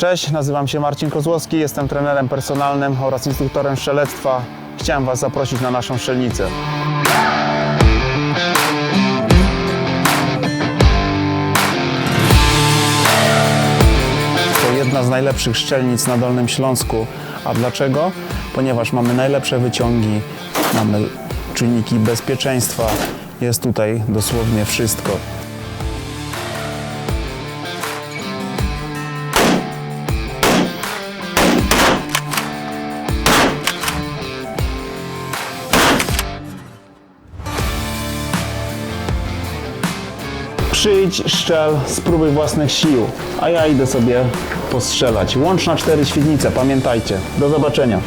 Cześć, nazywam się Marcin Kozłowski, jestem trenerem personalnym oraz instruktorem strzelectwa. Chciałem Was zaprosić na naszą strzelnicę. To jedna z najlepszych strzelnic na Dolnym Śląsku. A dlaczego? Ponieważ mamy najlepsze wyciągi, mamy czujniki bezpieczeństwa. Jest tutaj dosłownie wszystko. Przyjdź, szczel, spróbuj własnych sił, a ja idę sobie postrzelać. Łączna cztery świdnice, pamiętajcie. Do zobaczenia.